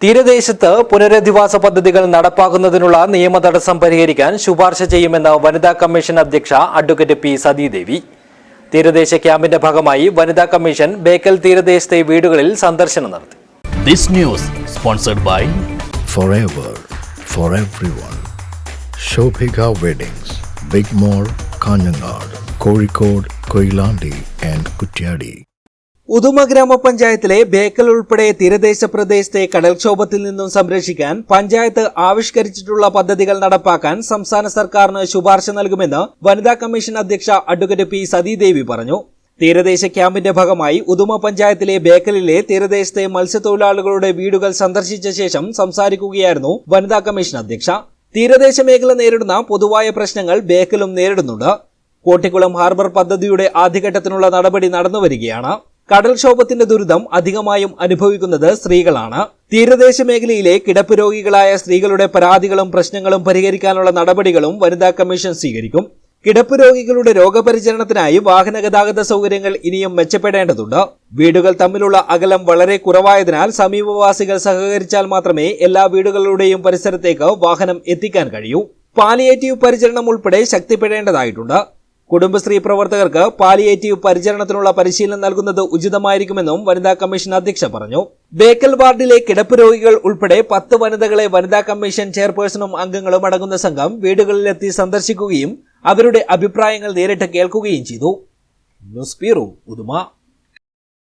തീരദേശത്ത് പുനരധിവാസ പദ്ധതികൾ നടപ്പാക്കുന്നതിനുള്ള നിയമ തടസ്സം പരിഹരിക്കാൻ ശുപാർശ ചെയ്യുമെന്ന് വനിതാ കമ്മീഷൻ അധ്യക്ഷ അഡ്വക്കേറ്റ് പി സതീദേവി തീരദേശ ക്യാമ്പിന്റെ ഭാഗമായി വനിതാ കമ്മീഷൻ ബേക്കൽ തീരദേശത്തെ വീടുകളിൽ സന്ദർശനം നടത്തി This news sponsored by forever for everyone. Shobhika Weddings, big mall Kanhangad Kozhikode Koilandi and Kutyadi. Uduma ഗ്രാമപഞ്ചായത്തിലെ ബേക്കൽ ഉൾപ്പെടെ തീരദേശ പ്രദേശത്തെ കടൽക്ഷോഭത്തിൽ നിന്നും സംരക്ഷിക്കാൻ പഞ്ചായത്ത് ആവിഷ്കരിച്ചിട്ടുള്ള പദ്ധതികൾ നടപ്പാക്കാൻ സംസ്ഥാന സർക്കാരിന് ശുപാർശ നൽകുമെന്ന് വനിതാ കമ്മീഷൻ അധ്യക്ഷ അഡ്വക്കേറ്റ് പി സതീദേവി പറഞ്ഞു. തീരദേശ ക്യാമ്പിന്റെ ഭാഗമായി ഉദുമ പഞ്ചായത്തിലെ ബേക്കലിലെ തീരദേശത്തെ മത്സ്യത്തൊഴിലാളികളുടെ വീടുകൾ സന്ദർശിച്ച ശേഷം സംസാരിക്കുകയായിരുന്നു വനിതാ കമ്മീഷൻ അധ്യക്ഷ. തീരദേശ മേഖല നേരിടുന്ന പൊതുവായ പ്രശ്നങ്ങൾ ബേക്കലും നേരിടുന്നുണ്ട്. കോട്ടിക്കുളം ഹാർബർ പദ്ധതിയുടെ ആദ്യഘട്ടത്തിനുള്ള നടപടി നടന്നുവരികയാണ്. കടൽക്ഷോഭത്തിന്റെ ദുരിതം അധികമായും അനുഭവിക്കുന്നത് സ്ത്രീകളാണ്. തീരദേശ മേഖലയിലെ കിടപ്പ് രോഗികളായ സ്ത്രീകളുടെ പരാതികളും പ്രശ്നങ്ങളും പരിഹരിക്കാനുള്ള നടപടികളും വനിതാ കമ്മീഷൻ സ്വീകരിക്കും. കിടപ്പ് രോഗികളുടെ രോഗപരിചരണത്തിനായി വാഹന ഗതാഗത സൗകര്യങ്ങൾ ഇനിയും മെച്ചപ്പെടേണ്ടതുണ്ട്. വീടുകൾ തമ്മിലുള്ള അകലം വളരെ കുറവായതിനാൽ സമീപവാസികൾ സഹകരിച്ചാൽ മാത്രമേ എല്ലാ വീടുകളുടെയും പരിസരത്തേക്ക് വാഹനം എത്തിക്കാൻ കഴിയൂ. പാലിയേറ്റീവ് പരിചരണം ഉൾപ്പെടെ ശക്തിപ്പെടേണ്ടതായിട്ടുണ്ട്. കുടുംബശ്രീ പ്രവർത്തകർക്ക് പാലിയേറ്റീവ് പരിചരണത്തിനുള്ള പരിശീലനം നൽകുന്നത് ഉചിതമായിരിക്കുമെന്നും വനിതാ കമ്മീഷൻ അധ്യക്ഷ പറഞ്ഞു. ബേക്കൽ വാർഡിലെ കിടപ്പ് രോഗികൾ ഉൾപ്പെടെ പത്ത് വനിതകളെ വനിതാ കമ്മീഷൻ ചെയർപേഴ്സണും അംഗങ്ങളും അടങ്ങുന്ന സംഘം വീടുകളിലെത്തി സന്ദർശിക്കുകയും അവരുടെ അഭിപ്രായങ്ങൾ നേരിട്ട് കേൾക്കുകയും ചെയ്തു. News bureau